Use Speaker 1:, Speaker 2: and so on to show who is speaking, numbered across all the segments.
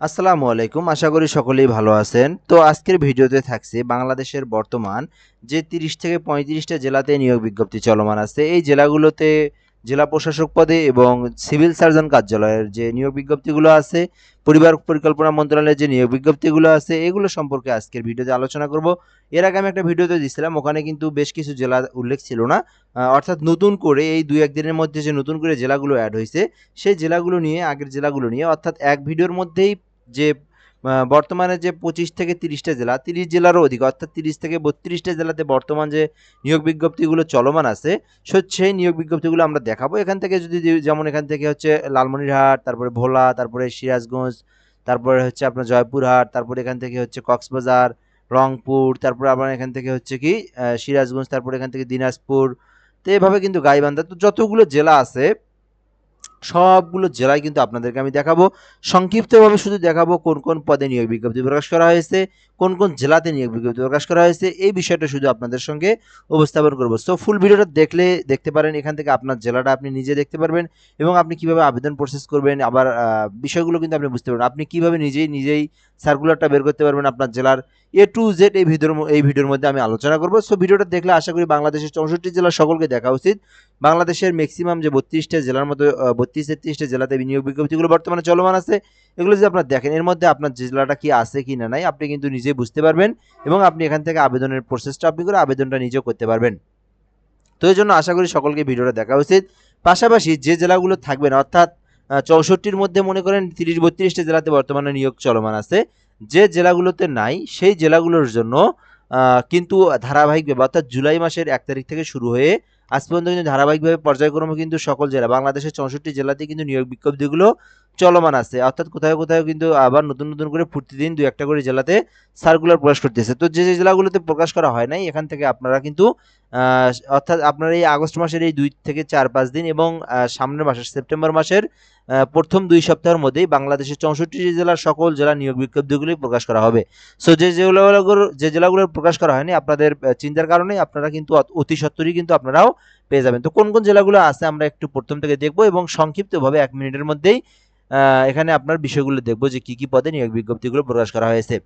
Speaker 1: আসসালামু আলাইকুম, আশা করি সকলেই ভালো আছেন। তো আজকের ভিডিওতে থাকছে বাংলাদেশের বর্তমান যে তিরিশ থেকে পঁয়ত্রিশটা জেলাতে নিয়োগ বিজ্ঞপ্তি চলমান আছে। এই জেলাগুলোতে জেলা প্রশাসক পদে এবং সিভিল সার্জন কার্যালয়ের যে নিয়োগ বিজ্ঞপ্তিগুলো আছে, পরিবার পরিকল্পনা মন্ত্রণালয়ের যে নিয়োগ বিজ্ঞপ্তিগুলো আছে, এগুলো সম্পর্কে আজকের ভিডিওতে আলোচনা করব। এর আগে আমি একটা ভিডিওতে দিছিলাম ওখানে কিন্তু বেশ কিছু জেলা উল্লেখ ছিল না। অর্থাৎ নতুন করে এই দুই একদিনের মধ্যে যে নতুন করে জেলাগুলো অ্যাড হয়েছে, সেই জেলাগুলো নিয়ে, আগের জেলাগুলো নিয়ে, অর্থাৎ এক ভিডিওর মধ্যেই যে বর্তমানে যে পঁচিশ থেকে তিরিশটা জেলা, তিরিশ জেলারও অধিক, অর্থাৎ তিরিশ থেকে বত্রিশটা জেলাতে বর্তমান যে নিয়োগ বিজ্ঞপ্তিগুলো চলমান আছে সেই নিয়োগ বিজ্ঞপ্তিগুলো আমরা দেখাবো। এখান থেকে যদি যেমন এখান থেকে হচ্ছে লালমনিরহাট, তারপরে ভোলা, তারপরে সিরাজগঞ্জ, তারপরে হচ্ছে আপনার জয়পুরহাট, তারপরে এখান থেকে হচ্ছে কক্সবাজার, রংপুর, তারপরে আবার এখান থেকে হচ্ছে কি সিরাজগঞ্জ, তারপরে এখান থেকে দিনাজপুর, তো এভাবে কিন্তু গাইবান্ধা, তো যতগুলো জেলা আছে সবগুলো জেলায় কিন্তু আপনাদেরকে আমি দেখাবো। সংক্ষিপ্তভাবে শুধু দেখাবো কোন কোন পদে নিয়োগ বিজ্ঞপ্তি প্রকাশ করা হয়েছে। কোন কোন জেলাতে নিয়োগ বিজ্ঞপ্তি প্রকাশ করা হয়েছে, এই বিষয়টা শুধু আপনাদের সঙ্গে উপস্থাপন করব। সো ফুল ভিডিওটা দেখলে দেখতে পারেন, এখান থেকে আপনার জেলাটা আপনি নিজে দেখতে পারবেন এবং আপনি কীভাবে আবেদন প্রসেস করবেন, আবার বিষয়গুলো কিন্তু আপনি বুঝতে পারবেন। আপনি কীভাবে নিজেই নিজেই সার্কুলারটা বের করতে পারবেন আপনার জেলার এ টু জেড এই ভিডিওর এই ভিডিওর মধ্যে আমি আলোচনা করব। সো ভিডিওটা দেখলে আশা করি বাংলাদেশের চৌষট্টি জেলার সকলকে দেখা উচিত। বাংলাদেশের ম্যাক্সিমাম যে বত্রিশটা জেলার মতো বত্রিশ তেত্রিশটা জেলাতে বিনিয়োগ বিজ্ঞপ্তিগুলো বর্তমানে চলমান আছে। এগুলো যদি আপনার দেখেন, এর মধ্যে আপনার জেলাটা কি আছে কি না নাই, আপনি কিন্তু নিজেই বুঝতে পারবেন এবং আপনি এখান থেকে আবেদনের প্রসেসটা আপনি করে আবেদনটা নিজেও করতে পারবেন। তো এই জন্য আশা করি সকলকে ভিডিওটা দেখা উচিত। পাশাপাশি যে জেলাগুলো থাকবেন, অর্থাৎ চৌষট্টির মধ্যে মনে করেন তিরিশ বত্রিশটা জেলাতে বর্তমানে নিয়োগ চলমান আছে, যে জেলাগুলোতে নাই, সেই জেলাগুলোর জন্য কিন্তু ধারাবাহিকভাবে অর্থাৎ জুলাই মাসের এক তারিখ থেকে শুরু হয়ে আজ পর্যন্ত কিন্তু ধারাবাহিকভাবে পর্যায়ক্রমে কিন্তু সকল জেলা, বাংলাদেশের চৌষট্টি জেলাতে কিন্তু নিয়োগ বিজ্ঞপ্তিগুলো চলমান আছে। অর্থাৎ কোথাও কোথাও কিন্তু আবার নতুন নতুন করে প্রতিদিন দু একটা করে জেলাতে সার্কুলার প্রকাশ করতেছে। তো যে যে জেলাগুলোতে প্রকাশ করা হয় নাই, এখান থেকে আপনারা কিন্তু অর্থাৎ আপনার এই আগস্ট মাসের এই দুই থেকে চার পাঁচ দিন এবং সামনের মাসের সেপ্টেম্বর মাসের প্রথম দুই সপ্তাহের মধ্যেই বাংলাদেশের চৌষট্টি জেলার সকল জেলা নিয়োগ বিজ্ঞপ্তিগুলি প্রকাশ করা হবে। সো যে জেলাগুলো যে জেলাগুলোর প্রকাশ করা হয়নি, আপনাদের চিন্তার কারণে আপনারা কিন্তু অতি সত্তরই কিন্তু আপনারাও পেয়ে যাবেন। তো কোন কোন জেলাগুলো আছে আমরা একটু প্রথম থেকে দেখব এবং সংক্ষিপ্তভাবে এক মিনিটের মধ্যেই এখানে আপনার বিষয়গুলো দেখব যে কি কি পদে নিয়োগ বিজ্ঞপ্তিগুলো প্রকাশ করা হয়েছে।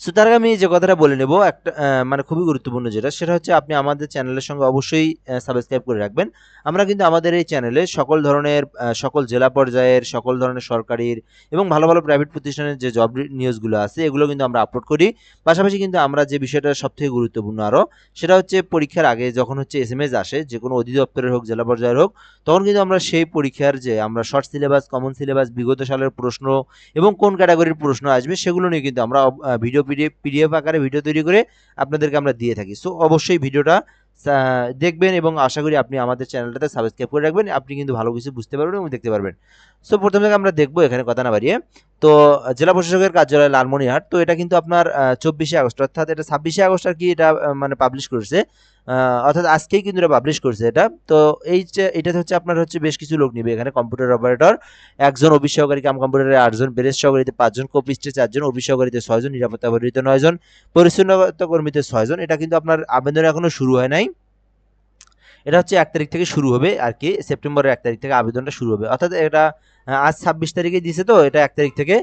Speaker 1: সো তার আমি যে কথাটা বলে নেব, একটা মানে খুবই গুরুত্বপূর্ণ যেটা, সেটা হচ্ছে আপনি আমাদের চ্যানেলের সঙ্গে অবশ্যই সাবস্ক্রাইব করে রাখবেন। আমরা কিন্তু আমাদের এই চ্যানেলে সকল ধরনের সকল জেলা পর্যায়ের, সকল ধরনের সরকারির এবং ভালো ভালো প্রাইভেট প্রতিষ্ঠানের যে জব নিউজগুলো আছে, এগুলো কিন্তু আমরা আপলোড করি। পাশাপাশি কিন্তু আমরা যে বিষয়টা সবথেকে গুরুত্বপূর্ণ আরও সেটা হচ্ছে পরীক্ষার আগে যখন হচ্ছে এস এম এস আসে যে কোনো অধিদপ্তরের হোক, জেলা পর্যায়ের হোক, তখন কিন্তু আমরা সেই পরীক্ষার যে, আমরা শর্ট সিলেবাস কমন সিলেবাস বিগত সালের প্রশ্ন এবং কোন ক্যাটাগরির প্রশ্ন আসবে, সেগুলো নিয়ে কিন্তু আমরা ভিডিও পিডিএফ আকারে ভিডিও তৈরি করে আপনাদেরকে আমরা দিয়ে থাকি। সো অবশ্যই ভিডিওটা দেখবেন এবং আশা করি আপনি আমাদের চ্যানেলটাতে সাবস্ক্রাইব করে রাখবেন। আপনি কিন্তু ভালো কিছু বুঝতে পারবেন এবং দেখতে পারবেন। সো প্রথমে আমরা দেখব এখানে কথা না বাড়িয়ে। তো, জেলা প্রশাসকের কার্যালয় লালমনিরহাট, তো এটা কিন্তু আপনার চব্বিশে আগস্ট, অর্থাৎ এটা ছাব্বিশে আগস্ট আর কি এটা মানে পাবলিশ করেছে। অর্থাৎ আজকেই কিন্তু এটা পাবলিশ করছে এটা। তো এই এটাতে হচ্ছে আপনার হচ্ছে বেশ কিছু লোক নিবে এখানে কম্পিউটার অপারেটর একজন অফিস সহকারী কাম কম্পিউটারে আটজন বেরেস সহকারীতে পাঁচজন কপিস্টে চারজন অফিস সহকারীতে ছয়জন, নিরাপত্তা কর্মীতে নয়জন, পরিচ্ছন্নতা কর্মীতে ছয়জন। এটা কিন্তু আপনার আবেদন এখনও শুরু হয় নাই। এটা হচ্ছে এক তারিখ থেকে শুরু হবে আর কি, সেপ্টেম্বরের এক তারিখ থেকে আবেদনটা শুরু হবে। অর্থাৎ এটা আজ ছাব্বিশ তারিখে দিয়েছে তো, এটা এক তারিখ থেকে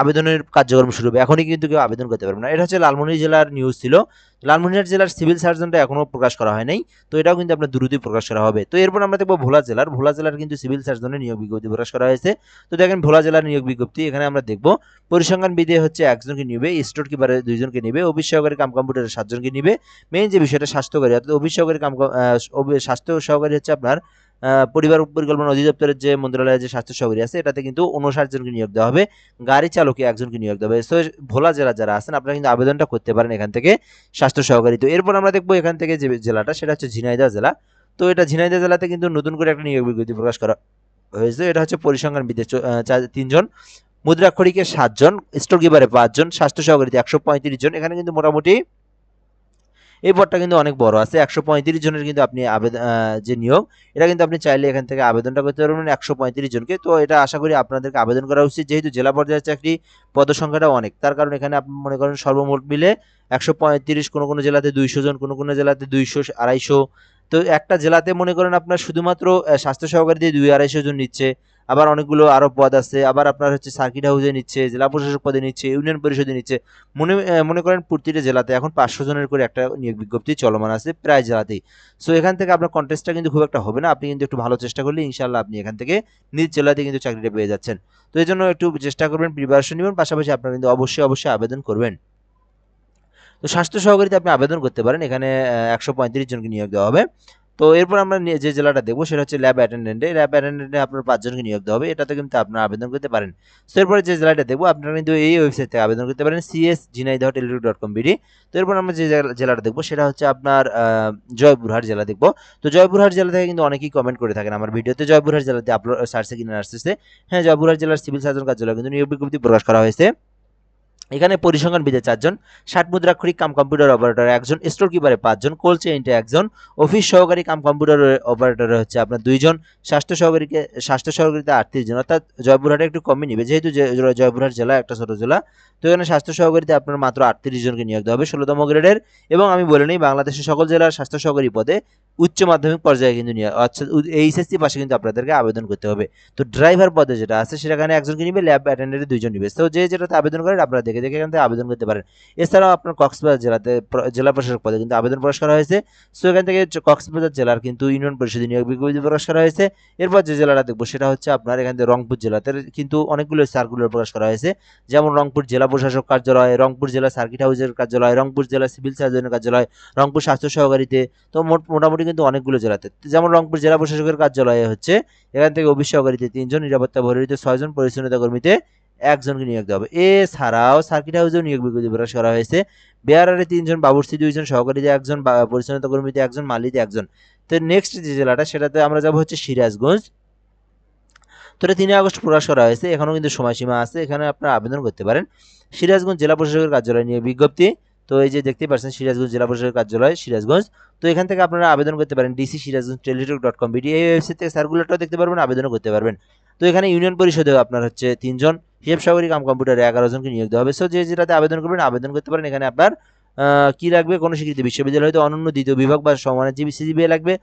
Speaker 1: আবেদনের কার্যক্রম শুরু হবে। এখনই কিন্তু কেউ আবেদন করতে পারবে না। এটা হচ্ছে লালমনি জেলার নিউজ ছিল। লালমনিরহাট জেলার সিভিল সার্জনটা এখনও প্রকাশ করা হয় নাই, তো এটাও কিন্তু আপনার দ্রুতই প্রকাশ করা হবে। তো এরপর আমরা দেখব ভোলা জেলার। ভোলা জেলার কিন্তু সিভিল সার্জনের নিয়োগ বিজ্ঞপ্তি প্রকাশ করা হয়েছে। তো দেখেন, ভোলা জেলার নিয়োগ বিজ্ঞপ্তি, এখানে আমরা দেখব, পরিসংখ্যান বিধে হচ্ছে একজনকে নিবে, স্টোর কিপারে দুইজনকে নিবে, অফিস সহকারী কাম কম্পিউটারে সাতজনকে নিবে। মেইন যে বিষয়টা, স্বাস্থ্যকারী, অর্থাৎ অফিস সহকারী কাম স্বাস্থ্য সহকারী হচ্ছে আপনার পরিবার পরিকল্পনা অধিদপ্তরের যে মন্ত্রণালয়ের যে স্বাস্থ্য সহকারী আছে, এটাতে কিন্তু উনষাট জনকে নিয়োগ দেওয়া হবে, গাড়ি চালকে একজনকে নিয়োগ দেওয়া হবে। তো ভোলা জেলা যারা আছেন, আপনারা কিন্তু আবেদনটা করতে পারেন এখান থেকে স্বাস্থ্য সহকারী। তো এরপর আমরা দেখব এখান থেকে যে জেলাটা, সেটা হচ্ছে ঝিনাইদহ জেলা। তো এটা ঝিনাইদহ জেলাতে কিন্তু নতুন করে একটা নিয়োগ বিজ্ঞপ্তি প্রকাশ করা হয়েছে। এটা হচ্ছে পরিসংখ্যান বিদে তিনজন। মুদ্রাক্ষরিকে সাতজন স্টোর কিপারে পাঁচজন, স্বাস্থ্য সহকারীতে একশো পঁয়ত্রিশ জন। এখানে কিন্তু মোটামুটি এই পদটা কিন্তু অনেক বড় আছে। একশো পঁয়ত্রিশ জনের কিন্তু আপনি আবেদন যে নিয়োগ এটা কিন্তু আপনি চাইলে এখান থেকে আবেদনটা করতে পারবেন একশো পঁয়ত্রিশ জনকে। তো এটা আশা করি আপনাদেরকে আবেদন করা উচিত। যেহেতু জেলা পর্যায়ের চাকরি, পদসংখ্যাটা অনেক। তার কারণ এখানে আপনি মনে করেন সর্বমোট মিলে একশো পঁয়ত্রিশ কোনো কোনো জেলাতে দুইশো জন, কোনো কোনো জেলাতে দুইশো, আড়াইশো। তো একটা জেলাতে মনে করেন আপনার শুধুমাত্র স্বাস্থ্য সহকারী দিয়ে দুই আড়াইশো জন নিচ্ছে। আবার অনেকগুলো আরও পদ আছে, আবার আপনার হচ্ছে সার্কিট হাউসে নিচ্ছে, জেলা প্রশাসক পদে নিচ্ছে, ইউনিয়ন পরিষদে নিচ্ছে। মনে মনে করেন প্রতিটা জেলাতে এখন পাঁচশো জনের করে একটা নিয়োগ বিজ্ঞপ্তি চলমান আছে প্রায় জেলাতেই। সো এখান থেকে আপনার কন্টেস্টটা কিন্তু খুব একটা হবে না, আপনি কিন্তু একটু ভালো চেষ্টা করলে ইনশাল্লাহ আপনি এখান থেকে নিজ জেলাতে কিন্তু চাকরিটা পেয়ে যাচ্ছেন। তো এই জন্য একটু চেষ্টা করবেন প্রিপারেশন নেবেন, পাশাপাশি আপনারা কিন্তু অবশ্যই অবশ্যই আবেদন করবেন। তো স্বাস্থ্য সহকারীতে আপনি আবেদন করতে পারেন, এখানে একশো পঁয়ত্রিশ জনকে নিয়োগ দেওয়া হবে। তো এরপর আমরা যে জেলাটা দেখব, সেটা হচ্ছে ল্যাব অ্যাটেন্ডেন্টে। ল্যাব অ্যাটেন্ডেন্টে আপনার পাঁচজনকে নিয়োগ দেওয়া হবে। এটাতে কিন্তু আপনারা আবেদন করতে পারেন। তো এরপরে যে জেলাটা দেখব, আপনারা কিন্তু এই ওয়েবসাইট থেকে আবেদন করতে পারেন CS Jinai Jhenaidah Teletalk dot com BD তো এরপর আমরা যে জেলাটা দেখব, সেটা হচ্ছে আপনার জয়পুরহাট জেলা দেখব। তো জয়পুরহাট জেলা থেকে কিন্তু অনেকেই কমেন্ট করে থাকেন আমার ভিডিওতে, জয়পুরহাট জেলাতে আপলোড সার্চে কিনে আসতেছে। হ্যাঁ জয়পুরহাট জেলার সিভিল সার্জন কার্যালয় কিন্তু নিয়োগ বিজ্ঞপ্তি প্রকাশ করা হয়েছে। এখানে পরিসংখ্যান বিদে চারজন, ষাট মুদ্রাক্ষরিক কাম কম্পিউটার অপারেটর একজন স্টোর কিপারে পাঁচজন কোল্ড চেইনটে একজন অফিস সহকারী কাম কম্পিউটার অপারেটর হচ্ছে আপনার দুইজন, স্বাস্থ্য সহকারীকে, স্বাস্থ্য সহকারীতে আটত্রিশ জন। অর্থাৎ জয়পুরহাটে একটু কমই নিবে, যেহেতু জয়পুরহাট জেলা, একটা ছোট জেলা। তো এখানে স্বাস্থ্য সহকারীতে আপনার মাত্র আটত্রিশ জনকে নিয়োগ দেওয়া হবে, ষোলোতম গ্রেডের। এবং আমি বলে নিই, বাংলাদেশের সকল জেলার স্বাস্থ্য সহকারী পদে উচ্চ মাধ্যমিক পর্যায়ে কিন্তু নিয়োগ অর্থাৎ এইচএসসি পাশে কিন্তু আপনাদেরকে আবেদন করতে হবে। তো ড্রাইভার পদে যেটা আছে, সেখানে একজনকে নিবে ল্যাব অ্যাটেন্ডেন্টে দুইজন নিবে। তো যে যেটাতে আবেদন করেন আপনারা দেখে দেখে এখান থেকে আবেদন করতে পারেন। এছাড়াও আপনার কক্সবাজার জেলাতে জেলা প্রশাসক পদে কিন্তু আবেদন প্রকাশ করা হয়েছে। সো এখান থেকে কক্সবাজার জেলার কিন্তু ইউনিয়ন পরিষদে নিয়োগ বিজ্ঞপ্তি প্রকাশ করা হয়েছে। এরপর যে জেলাটা দেখব, সেটা হচ্ছে আপনার এখান থেকে রংপুর জেলাতে কিন্তু অনেকগুলো সার্কুলার প্রকাশ করা হয়েছে। যেমন রংপুর জেলা প্রশাসক কার্যালয়, রংপুর জেলা সার্কিট হাউসের কার্যালয়, রংপুর জেলা সিভিল সার্জনের কার্যালয়, রংপুর স্বাস্থ্য সহকারীতে। তো মোট মোটামুটি কিন্তু অনেকগুলো জেলাতে। যেমন রংপুর জেলা প্রশাসকের কার্যালয়ে হচ্ছে, এখান থেকে অফিস সহকারীতে তিনজন, নিরাপত্তা ভরিতে ছয়জন, পরিচ্ছন্নতা কর্মীতে একজনকে নিয়োগ দেওয়া হবে। এছাড়াও সার্কিট হাউসেও নিয়োগ বিজ্ঞপ্তি প্রকাশ করা হয়েছে। বেয়ারারে তিনজন, বাবুর্চি দুইজন, সহকারীতে একজন পরিচ্ছন্নতা কর্মীতে একজন, মালিতে একজন। তো নেক্সট যে জেলাটা, সেটাতে আমরা যাব হচ্ছে সিরাজগঞ্জ। তো এটা তিনই আগস্ট প্রকাশ করা হয়েছে, এখনও কিন্তু সময়সীমা আছে, এখানে আপনারা আবেদন করতে পারেন। সিরাজগঞ্জ জেলা প্রশাসকের কার্যালয় নিয়ে বিজ্ঞপ্তি। তো এই যে দেখতে পাচ্ছেন সিরাজগঞ্জ জেলা পরিষদের কার্যালয়, সিরাজগঞ্জ। তো এখান থেকে আপনারা আবেদন করতে পারেন DC Sirajganj Teletalk dot com BD এই ওয়েবসাইট থেকে সার্কুলারটাও দেখতে পারবেন, আবেদনও করতে পারবেন। তো এখানে ইউনিয়ন পরিষদেও আপনার হচ্ছে তিনজন, হিসাব সাগরী কাম কম্পিউটারে এগারো জনকে নিয়োগ দেওয়া হবে। সো যে যেটাতে আবেদন করবেন, আবেদন করতে পারেন। এখানে আপনার কী লাগবে? কোনো স্বীকৃত। বিশ্ববিদ্যালয় হয়তো অনন্য দ্বিতীয় বিভাগ বা সমানের জিবি সিজিবিএ লাগবে।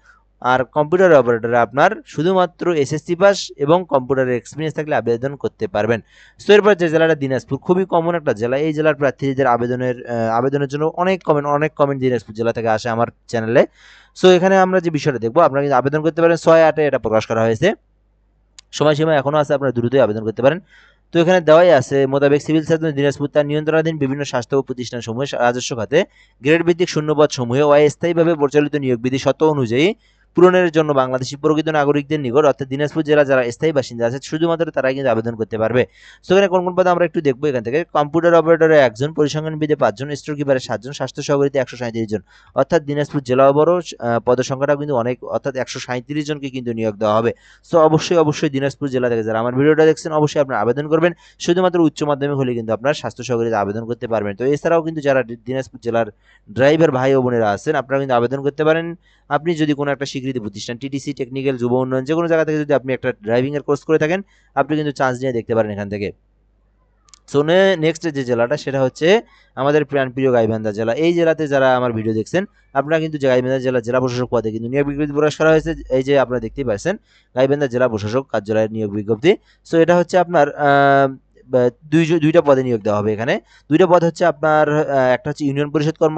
Speaker 1: আর কম্পিউটার অপারেটরে আপনার শুধুমাত্র এসএসসি পাস এবং কম্পিউটারের এক্সপিরিয়েন্স থাকলে আবেদন করতে পারবেন। সো এরপর যে জেলাটা দিনাজপুর, খুবই কমন একটা জেলা। এই জেলার প্রার্থীদের আবেদনের আবেদনের জন্য অনেক কমেন্ট অনেক কমেন্ট দিনাজপুর জেলা থেকে আসে আমার চ্যানেলে সো এখানে আমরা যে বিষয়টা দেখব, আপনারা কিন্তু আবেদন করতে পারেন। ছয় আটে এটা প্রকাশ করা হয়েছে। সময়সীমা এখনও আছে, আপনারা দ্রুতই আবেদন করতে পারেন। তো, এখানে দেওয়াই আছে, মোতাবেক সিভিল সার্জন, দিনাজপুর তার নিয়ন্ত্রণাধীন বিভিন্ন স্বাস্থ্য প্রতিষ্ঠান সমূহে রাজস্ব খাতে গ্রেড ভিত্তিক শূন্যপদ সমূহে অস্থায়ীভাবে প্রচলিত নিয়োগ বিধি শর্ত অনুযায়ী পূরণের জন্য বাংলাদেশি প্রকৃত নাগরিকদের নিকট, অর্থাৎ দিনাজপুর জেলা যারা স্থায়ী বাসিন্দা আছে, শুধুমাত্র তারাই কিন্তু আবেদন করতে পারবে। তো এখানে কোন কোন পদে আমরা একটু দেখব এখান থেকে। কম্পিউটার অপারেটরে একজন, পরিসংখ্যানবিদে পাঁচজন স্টোর কিপারে সাতজন, স্বাস্থ্য সহকারীতে একশো সাঁত্রিশ জন। অর্থাৎ দিনাজপুর জেলা বড় পদের সংখ্যাটা কিন্তু অনেক, অর্থাৎ একশো সাঁত্রিশ জনকে কিন্তু নিয়োগ দেওয়া হবে। সো অবশ্যই অবশ্যই দিনাজপুর জেলা থেকে যারা আমার ভিডিওটা দেখছেন, অবশ্যই আপনারা আবেদন করবেন। শুধুমাত্র উচ্চ মাধ্যমিক হলে কিন্তু আপনার স্বাস্থ্য সহকারীতে আবেদন করতে পারবেন। তো এছাড়াও কিন্তু যারা দিনাজপুর জেলার ড্রাইভার ভাই ও বোনেরা আছেন, আপনারা কিন্তু আবেদন করতে পারেন। আপনি যদি কোনো একটা স্বীকৃতি প্রতিষ্ঠান টিটিসি টেকনিক্যাল যুব উন্নয়ন যে কোনো জায়গা থেকে যদি আপনি একটা ড্রাইভিং এর কোর্স করে থাকেন, আপনি কিন্তু চান্স নিয়ে দেখতে পারেন এখান থেকে। সো নেক্সট যে জেলাটা, সেটা হচ্ছে আমাদের প্রাণপ্রিয় গাইবান্ধা জেলা। এই জেলাতে যারা আমার ভিডিও দেখছেন, আপনারা কিন্তু গাইবান্ধা জেলা জেলা প্রশাসক পদে কিন্তু নিয়োগ বিজ্ঞপ্তি প্রকাশ করা হয়েছে। এই যে আপনারা দেখতেই পাচ্ছেন, গাইবান্ধা জেলা প্রশাসক কার্যালয়ের নিয়োগ বিজ্ঞপ্তি। সো এটা হচ্ছে আপনার দুই দুইটা পদে নিয়োগ দেওয়া হবে এখানে। দুইটা পদ হচ্ছে আপনার একটা হচ্ছে ইউনিয়ন পরিষদ কর্ম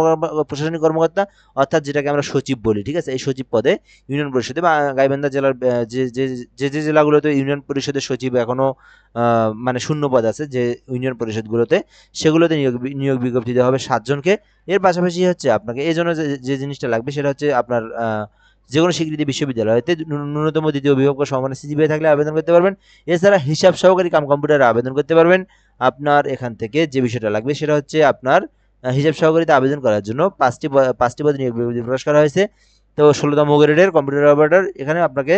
Speaker 1: প্রশাসনিক কর্মকর্তা অর্থাৎ যেটাকে আমরা সচিব বলি ঠিক আছে? এই সচিব পদে ইউনিয়ন পরিষদে বা গাইবান্ধা জেলার যে যে যে জেলাগুলোতে ইউনিয়ন পরিষদের সচিব এখনও আহ, মানে শূন্য পদ আছে যে ইউনিয়ন পরিষদগুলোতে সেগুলোতে নিয়োগ নিয়োগ বিজ্ঞপ্তি দেওয়া হবে সাতজনকে। এর পাশাপাশি হচ্ছে আপনাকে এই জন্য যে জিনিসটা লাগবে সেটা হচ্ছে আপনার যে কোনো স্বীকৃতি বিশ্ববিদ্যালয়তে ন্যূন- ন্যূনতম দ্বিতীয় বিভাগ বা সমানের সিজিপিএ থাকলে আবেদন করতে পারবেন। এছাড়া হিসাব সহকারী কাম কম্পিউটারে আবেদন করতে পারবেন। আপনার এখান থেকে যে বিষয়টা লাগবে সেটা হচ্ছে আপনার হিসাব সহকারীতে আবেদন করার জন্য পাঁচটি পাঁচটি পদে নিয়োগ প্রকাশ করা হয়েছে। তো ষোলোতম গ্রেডের কম্পিউটার অপারেটর, এখানে আপনাকে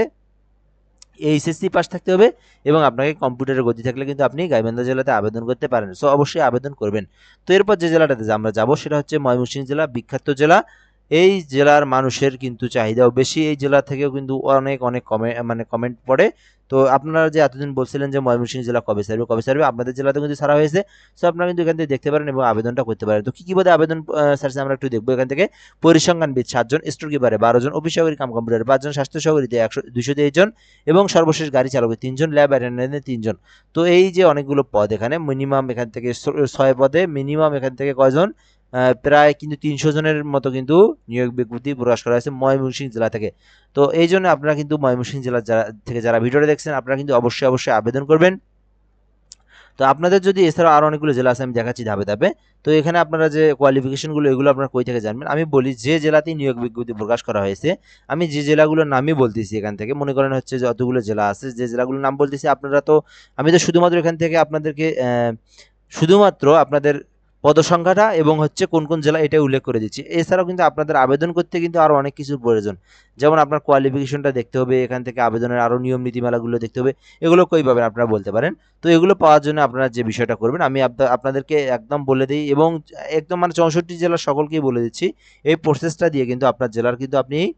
Speaker 1: এইচএসসি পাস থাকতে হবে এবং আপনাকে কম্পিউটারের গতি থাকলে কিন্তু আপনি গাইবান্ধা জেলাতে আবেদন করতে পারেন। সো অবশ্যই আবেদন করবেন। তো এরপর যে জেলাটাতে আমরা যাব সেটা হচ্ছে ময়মনসিংহ জেলা, বিখ্যাত জেলা এই জেলার মানুষের কিন্তু চাহিদাও বেশি। এই জেলা থেকেও কিন্তু অনেক অনেক কমে মানে কমেন্ট পড়ে। তো আপনারা যে এতদিন বলছিলেন যে ময়মনসিংহ জেলা কবে সারবে কবে সারবে আপনাদের জেলাতে কিন্তু সারা হয়েছে। সো আপনারা কিন্তু এখান থেকে দেখতে পারেন এবং আবেদনটা করতে পারেন। তো কী কী পদে আবেদন সার্চে আমরা একটু দেখব। এখান থেকে পরিসংখ্যানবিদ সাতজন স্টোর কিপারে বারো জন, অফিস সহকারী, কাম কম্পিউটার পাঁচজন, স্বাস্থ্য সহকারীতে একশো, দুইশো তেইশ জন এবং সর্বশেষ গাড়ি চালকে তিনজন, ল্যাব অ্যাটেন্ডেন্টে তিনজন। তো এই যে অনেকগুলো পদ এখানে, মিনিমাম এখান থেকে ছয় পদে, মিনিমাম এখান থেকে কয়জন? প্রায় কিন্তু তিনশো জনের মতো কিন্তু নিয়োগ বিজ্ঞপ্তি প্রকাশ করা হয়েছে ময়মনসিংহ জেলা থেকে। তো এই জন্য আপনারা কিন্তু ময়মনসিংহ জেলা যারা, থেকে যারা ভিডিওটা দেখছেন, আপনারা কিন্তু অবশ্যই অবশ্যই আবেদন করবেন। তো আপনাদের যদি এছাড়াও আরও অনেকগুলো জেলা আছে, আমি দেখাচ্ছি ধাপে ধাপে। তো এখানে আপনারা যে কোয়ালিফিকেশনগুলো এগুলো আপনারা কই থেকে জানবেন? আমি বলি যে জেলাতেই নিয়োগ বিজ্ঞপ্তি প্রকাশ করা হয়েছে, আমি যে জেলাগুলোর নামই বলতেছি এখান থেকে, মনে করেন হচ্ছে যতগুলো জেলা আছে, যে জেলাগুলোর নাম বলতেছি আপনারা তো, আমি তো শুধুমাত্র এখান থেকে আপনাদেরকে শুধুমাত্র আপনাদের পদসংখ্যাটা এবং হচ্ছে কোন কোন জেলা এটা উল্লেখ করে দিচ্ছি। এছাড়াও কিন্তু আপনাদের আবেদন করতে কিন্তু আরও অনেক কিছুর প্রয়োজন। যেমন আপনার কোয়ালিফিকেশনটা দেখতে হবে, এখান থেকে আবেদনের আরও নিয়ম নীতিমালাগুলো দেখতে হবে, এগুলো কই পাবেন আপনারা বলতে পারেন। তো এগুলো পাওয়ার জন্য আপনারা যে বিষয়টা করবেন, আমি আপনা- আপনাদেরকে একদম বলে দিই এবং একদম মানে চৌষট্টি জেলার সকলকেই বলে দিচ্ছি, এই প্রসেসটা দিয়ে কিন্তু আপনার জেলার কিন্তু আপনি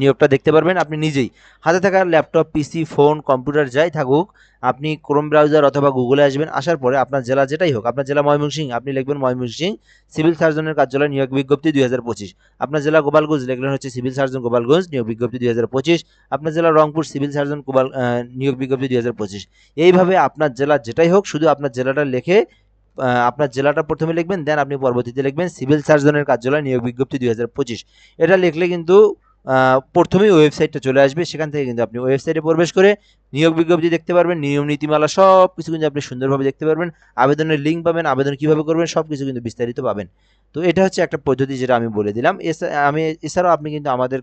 Speaker 1: নিয়োগটা দেখতে পারবেন আপনি নিজেই। হাতে থাকা ল্যাপটপ, পিসি, ফোন, কম্পিউটার যাই থাকুক, আপনি ক্রোম ব্রাউজার অথবা গুগলে আসবেন, আসার পরে আপনার জেলা যেটাই হোক, আপনার জেলা ময়মনসিংহ, আপনি লিখবেন ময়মনসিংহ, সিভিল সার্জনের কার্যালয়, নিয়োগ বিজ্ঞপ্তি দুই হাজার পঁচিশ। আপনার জেলা গোপালগঞ্জ, লিখলেন হচ্ছে সিভিল সার্জন গোপালগঞ্জ, নিয়োগ বিজ্ঞপ্তি দুই হাজার পঁচিশ। আপনার জেলা রংপুর, সিভিল সার্জন গোপাল নিয়োগ বিজ্ঞপ্তি দুই হাজার পঁচিশ। এইভাবে আপনার জেলা যেটাই হোক, শুধু আপনার জেলাটা লেখে আপনার জেলাটা প্রথমে লিখবেন, দেন আপনি পরবর্তীতে লিখবেন সিভিল সার্জনের কার্যালয়, নিয়োগ বিজ্ঞপ্তি দুই হাজার পঁচিশ। এটা লিখলে কিন্তু প্রথমেই ওয়েবসাইটটা চলে আসবে। সেখান থেকে কিন্তু আপনি ওয়েবসাইটে প্রবেশ করে নিয়োগ বিজ্ঞপ্তি দেখতে পারবেন, নিয়ম নীতিমালা সব কিছু কিন্তু আপনি সুন্দরভাবে দেখতে পারবেন। আবেদনের লিঙ্ক পাবেন, আবেদন কীভাবে করবেন সব কিছু কিন্তু বিস্তারিত পাবেন। তো এটা হচ্ছে একটা পদ্ধতি যেটা আমি বলে দিলাম। আমি, এছাড়াও আপনি কিন্তু আমাদের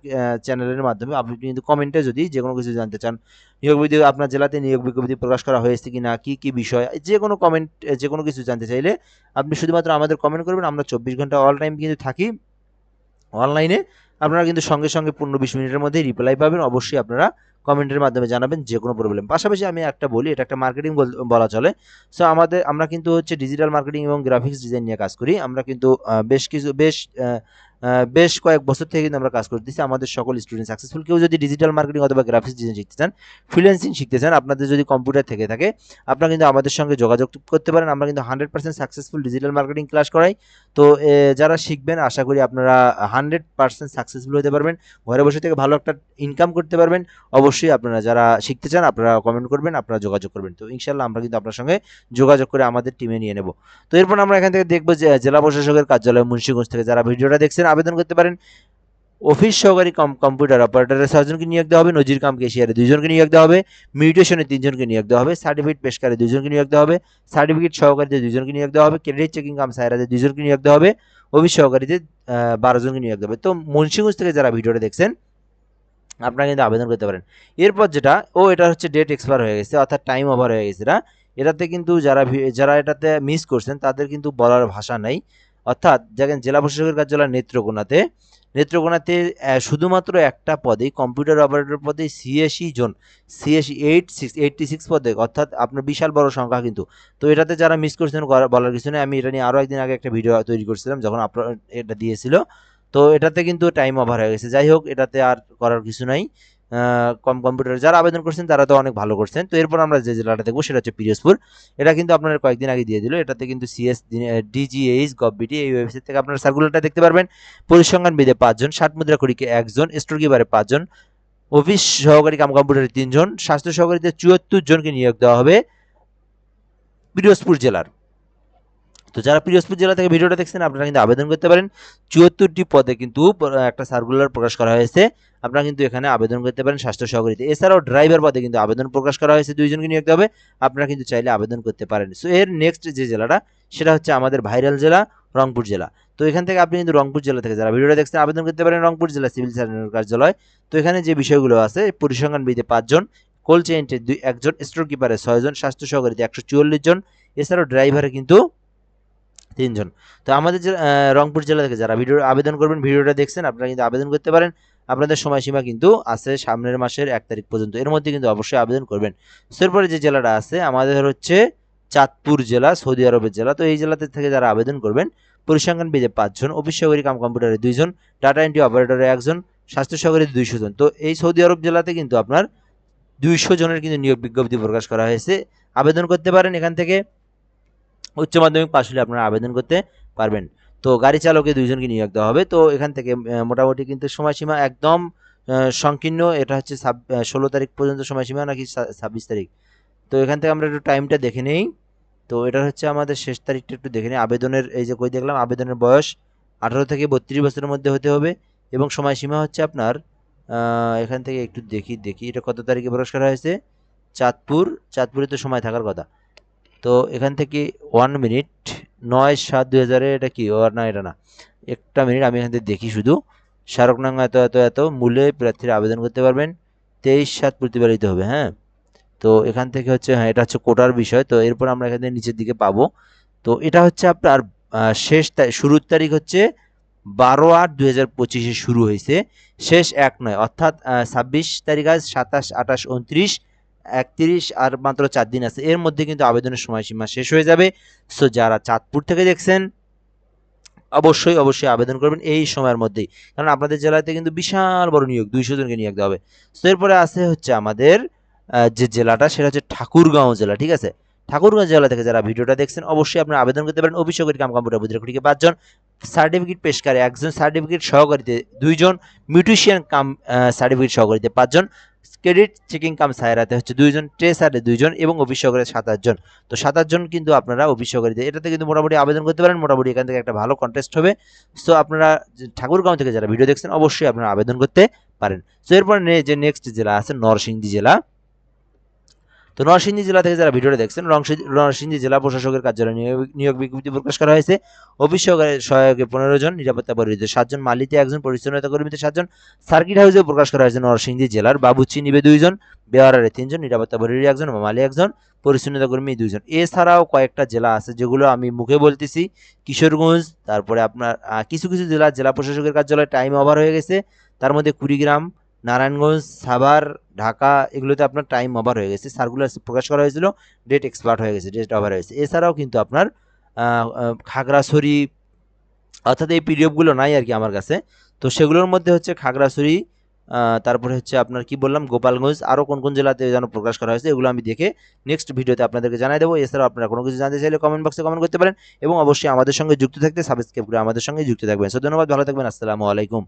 Speaker 1: চ্যানেলের মাধ্যমে আপনি কিন্তু কমেন্টে যদি যে কোনো কিছু জানতে চান, নিয়োগ বিজ্ঞপ্তি আপনার জেলাতে নিয়োগ বিজ্ঞপ্তি প্রকাশ করা হয়েছে কি না কি কি বিষয় যে কোনো কমেন্ট যে কোনো কিছু জানতে চাইলে আপনি শুধুমাত্র আমাদের কমেন্ট করবেন। আমরা চব্বিশ ঘণ্টা অল টাইম কিন্তু থাকি অনলাইনে আপনারা কিন্তু সঙ্গে সঙ্গে পনেরো বিশ মিনিটের মধ্যে রিপ্লাই পাবেন। অবশ্যই আপনারা কমেন্টের মাধ্যমে জানাবেন যে কোনো প্রবলেম পাশাপাশি আমি একটা বলি, এটা একটা মার্কেটিং বলা চলে। সো আমাদের, আমরা কিন্তু হচ্ছে ডিজিটাল মার্কেটিং এবং গ্রাফিক্স ডিজাইন নিয়ে কাজ করি। আমরা কিন্তু বেশ কিছু, বেশ বেশ কয়েক বছর থেকে কিন্তু আমরা কাজ করতেছি। আমাদের সকল স্টুডেন্ট সাকসেসফুল কেউ যদি ডিজিটাল মার্কেটিং অথবা গ্রাফিক্স ডিজাইন শিখতে চান ফ্রিল্যান্সিং শিখতে চান, আপনাদের যদি কম্পিউটার থেকে থাকে, আপনারা কিন্তু আমাদের সঙ্গে যোগাযোগ করতে পারেন। আমরা কিন্তু hundred percent successful digital marketing class করাই। তো যারা শিখবেন, আশা করি আপনারা হান্ড্রেড পার্সেন্ট সাকসেসফুল হতে পারবেন। ঘরে বসে থেকে ভালো একটা ইনকাম করতে পারবেন। অবশ্যই আপনারা যারা শিখতে চান, আপনারা কমেন্ট করবেন, আপনারা যোগাযোগ করবেন। তো ইনশাল্লাহ আমরা কিন্তু আপনার সঙ্গে যোগাযোগ করে আমাদের টিমে নিয়ে নেব। তো, এরপর আমরা এখান থেকে দেখব যে, জেলা প্রশাসকের কার্যালয় মুন্সিগঞ্জ থেকে যারা ভিডিওটা দেখছেন আবেদন করতে পারেন। অফিস সহকারী কম- কম্পিউটার অপারেটরের ছয়জনকে নিয়োগ দেওয়া হবে নজির কাম কেশিয়ারে দুইজনকে নিয়োগ দেওয়া হবে মিউটেশনে তিনজনকে নিয়োগ দেওয়া হবে সার্টিফিকেট পেশকারে দুইজনকে নিয়োগ দেওয়া হবে সার্টিফিকেট সহকারীতে দুইজনকে নিয়োগ দেওয়া হবে ক্রেডিট চেকিং কাম সাইরাতে দুইজনকে নিয়োগ দেওয়া হবে অফিস সহকারীতে আহ, বারো জনকে নিয়োগ দেওয়া হবে। তো মুন্সিগঞ্জ থেকে যারা ভিডিওটা দেখছেন আপনারা কিন্তু আবেদন করতে পারেন। এরপর যেটা ও এটা হচ্ছে ডেট এক্সপায়ার হয়ে গেছে অর্থাৎ টাইম ওভার হয়ে গেছে না এটাতে কিন্তু যারা যারা এটাতে মিস করছেন তাদের কিন্তু বলার ভাষা নাই। অর্থাৎ দেখেন জেলা প্রশাসকের কার্যালয় নেত্রকোনাতে নেত্রকোনাতে শুধুমাত্র একটা পদে কম্পিউটার অপারেটর পদে সিএসি জন CAC eight six eighty six পদে, অর্থাৎ আপনার বিশাল বড় সংখ্যা কিন্তু। তো এটাতে যারা মিস করছেন করা- বলার কিছু নেই। আমি এটা নিয়ে আরও একদিন আগে একটা ভিডিও তৈরি করছিলাম, যখন আপনার এটা দিয়েছিল। তো এটাতে কিন্তু টাইম ওভার হয়ে গেছে। যাই হোক, এটাতে আর করার কিছু নাই। কম কম্পিউটার যারা আবেদন করছেন, তারা তো অনেক ভালো করছেন। তো এরপর আমরা যে জেলাটা দেখব, সেটা হচ্ছে পিরোজপুর। এটা কিন্তু আপনার কয়েকদিন আগে দিয়ে দিল। এটাতে কিন্তু সিএস ডিজিএইচ গভবিটি এই ওয়েবসাইট থেকে আপনারা সার্কুলারটা দেখতে পারবেন। পরিসংখ্যান বিদে পাঁচজন, ষাট মুদ্রা করিকে একজন স্টোর কিপারে পাঁচজন অফিস সহকারী কাম কম্পিউটারে তিনজন, স্বাস্থ্য সহকারীতে চুয়াত্তর জনকে নিয়োগ দেওয়া হবে পিরোজপুর জেলার। তো যারা পিরোজপুর জেলা থেকে ভিডিওটা দেখছেন, আপনারা কিন্তু আবেদন করতে পারেন। চুয়াত্তরটি পদে কিন্তু, একটা সার্কুলার প্রকাশ করা হয়েছে। আপনারা কিন্তু এখানে আবেদন করতে পারেন স্বাস্থ্য সহকারীতে। এছাড়াও ড্রাইভার পদে কিন্তু আবেদন প্রকাশ করা হয়েছে, দুইজনকে নিয়োগ হবে। আপনারা কিন্তু চাইলে আবেদন করতে পারেন। সো এর নেক্সট যে জেলাটা, সেটা হচ্ছে আমাদের ভাইরাল জেলা, রংপুর জেলা। তো এখান থেকে আপনি কিন্তু রংপুর জেলা থেকে যারা ভিডিওটা দেখছেন, আবেদন করতে পারেন রংপুর জেলা সিভিল সার্জনের কার্যালয়। তো এখানে যে বিষয়গুলো আছে, পরিসংখ্যান বিধি পাঁচজন কোল চেইনটে দুই, একজন স্টোর কিপারে ছয়জন, স্বাস্থ্য সহকারীতে একশো চুয়াল্লিশ জন। এছাড়াও ড্রাইভারে কিন্তু তিনজন। তো আমাদের যে রংপুর জেলা থেকে যারা ভিডিও আবেদন করবেন ভিডিওটা দেখছেন আপনারা কিন্তু আবেদন করতে পারেন। আপনাদের সময়সীমা কিন্তু আছে সামনের মাসের এক তারিখ পর্যন্ত। এর মধ্যে কিন্তু অবশ্যই আবেদন করবেন। So, এরপরে যে জেলাটা আছে আমাদের হচ্ছে চাঁদপুর জেলা সৌদি আরবের জেলা। তো এই জেলাতে থেকে যারা আবেদন করবেন পরিসংখ্যান বিদে পাঁচজন অফিস কাম কম্পিউটারে দুইজন ডাটা এন্ট্রি অপারেটরে একজন স্বাস্থ্য সহকারী দুইশো জন। তো এই সৌদি আরব জেলাতে কিন্তু আপনার দুইশো জনের কিন্তু নিয়োগ বিজ্ঞপ্তি প্রকাশ করা হয়েছে। আবেদন করতে পারেন এখান থেকে। উচ্চ মাধ্যমিক পাশ হলে আপনারা আবেদন করতে পারবেন। তো গাড়ি চালকে দুইজনকে নিয়োগ দেওয়া হবে। তো এখান থেকে মোটামুটি কিন্তু সময়সীমা একদম সংকীর্ণ। এটা হচ্ছে ষোলো তারিখ পর্যন্ত সময়সীমা, নাকি ছাব্বিশ তারিখ। তো এখান থেকে আমরা একটু টাইমটা দেখে নেই। তো এটা হচ্ছে আমাদের শেষ তারিখটা একটু দেখে নিই। আবেদনের, এই যে কই দেখলাম, আবেদনের বয়স আঠারো থেকে বত্রিশ বছরের মধ্যে হতে হবে এবং সময়সীমা হচ্ছে আপনার এখান থেকে একটু দেখি দেখি। এটা কত তারিখে প্রকাশ করা হয়েছে? চাঁদপুর। চাঁদপুরে তো সময় থাকার কথা। তো এখান থেকে ওয়ান মিনিট নয় সাত দুই হাজারে এটা কি? ও না, এটা না। একটা মিনিট আমি এখান থেকে দেখি শুধু। স্মারকনাঙ্গ এত এত এত মূল্যে প্রার্থীরা আবেদন করতে পারবেন। তেইশ সাত প্রতিপালিত হবে হ্যাঁ? তো এখান থেকে হচ্ছে হ্যাঁ এটা হচ্ছে কোটার বিষয়। তো এরপর আমরা এখান থেকে নিচের দিকে পাবো। তো এটা হচ্ছে আপনার শেষ শুরুর তারিখ হচ্ছে বারো আট দুই হাজার পঁচিশে শুরু হয়েছে। শেষ এক নয়, অর্থাৎ ছাব্বিশ তারিখ আজ সাতাশ আঠাশ উনত্রিশ। একত্রিশ আর মাত্র চার দিন আছে। এর মধ্যে কিন্তু আবেদনের সময়সীমা শেষ হয়ে যাবে। সো যারা চাঁদপুর থেকে দেখছেন, অবশ্যই অবশ্যই আবেদন করবেন এই সময়ের মধ্যেই। কারণ আপনাদের জেলাতে কিন্তু বিশাল বড় নিয়োগ, দুইশো জনকে নিয়োগ দেওয়া হবে। সো এরপরে আছে হচ্ছে আমাদের যে জেলাটা, সেটা হচ্ছে ঠাকুরগাঁও জেলা, ঠিক আছে? ঠাকুরগাঁও জেলা থেকে যারা ভিডিওটা দেখছেন, অবশ্যই আপনারা আবেদন করতে পারেন। অভিষেকের কাম কম্পিউটার বুদ্ধিকে পাঁচজন, সার্টিফিকেট পেশকারে একজন, সার্টিফিকেট সহকারীতে দুইজন, মিউটিশিয়ান কাম সার্টিফিকেট সহকারীতে পাঁচজন। ক্রেডিট চেকিং কাম সায়রাতে হচ্ছে দুইজন ট্রেসারে দুইজন এবং অফিস সহকারে সাত আটজন তো সাত আটজন কিন্তু আপনারা অফিস এটাতে কিন্তু মোটামুটি আবেদন করতে পারেন, মোটামুটি এখান থেকে একটা ভালো কন্টেস্ট হবে। সো আপনারা ঠাকুরগাঁও থেকে যারা ভিডিও দেখছেন, অবশ্যই আপনারা আবেদন করতে পারেন। সো এরপর যে নেক্সট জেলা আছে, নরসিংদী জেলা। তো নরসিংদী জেলা থেকে যারা ভিডিওটা দেখছেন নরসিংদী জেলা প্রশাসকের কার্যালয়ে নিয়োগ- বিজ্ঞপ্তি প্রকাশ করা হয়েছে। অফিস সহকারে সহায়কে পনেরো জন, নিরাপত্তা পরিহিত সাতজন, মালিতে একজন, পরিচ্ছন্নতা কর্মীতে সাতজন, সার্কিট হাউসে প্রকাশ করা হয়েছে নরসিংদী জেলার। বাবুচি নিবে দুইজন, বেওয়ারারে তিনজন, নিরাপত্তা পরিহিত একজন মালি একজন, পরিচ্ছন্নতা কর্মী দুইজন। এছাড়াও কয়েকটা জেলা আছে যেগুলো আমি মুখে বলতেছি। কিশোরগঞ্জ, তারপরে আপনার কিছু কিছু জেলা জেলা প্রশাসকের কার্যালয়ে টাইম ওভার হয়ে গেছে। তার মধ্যে কুড়িগ্রাম নারায়ণগঞ্জ, সাভার, ঢাকা, এগুলোতে আপনার টাইম ওভার হয়ে গেছে। সার্কুলার প্রকাশ করা হয়েছিল ডেট এক্সপার্ট হয়ে গেছে ডেট ওভার হয়েছে এছাড়াও কিন্তু আপনার খাগড়াছড়ি, অর্থাৎ এই পিডিএফগুলো নাই আর কি আমার কাছে। তো সেগুলোর মধ্যে হচ্ছে খাগড়াছড়ি তারপরে হচ্ছে আপনার কি বললাম, গোপালগঞ্জ আরও কোন কোন জেলাতে যেন প্রকাশ করা হয়েছে, এগুলো আমি দেখে নেক্সট ভিডিওতে আপনাদেরকে জানাই দেবো। এছাড়াও আপনারা কোনো কিছু জানতে চাইলে কমেন্ট বক্সে কমেন্ট করতে পারেন এবং অবশ্যই আমাদের সঙ্গে যুক্ত থাকতে সাবস্ক্রাইব করে আমাদের সঙ্গে যুক্ত থাকবেন। সো ধন্যবাদ, ভালো থাকবেন, আসসালামু আলাইকুম।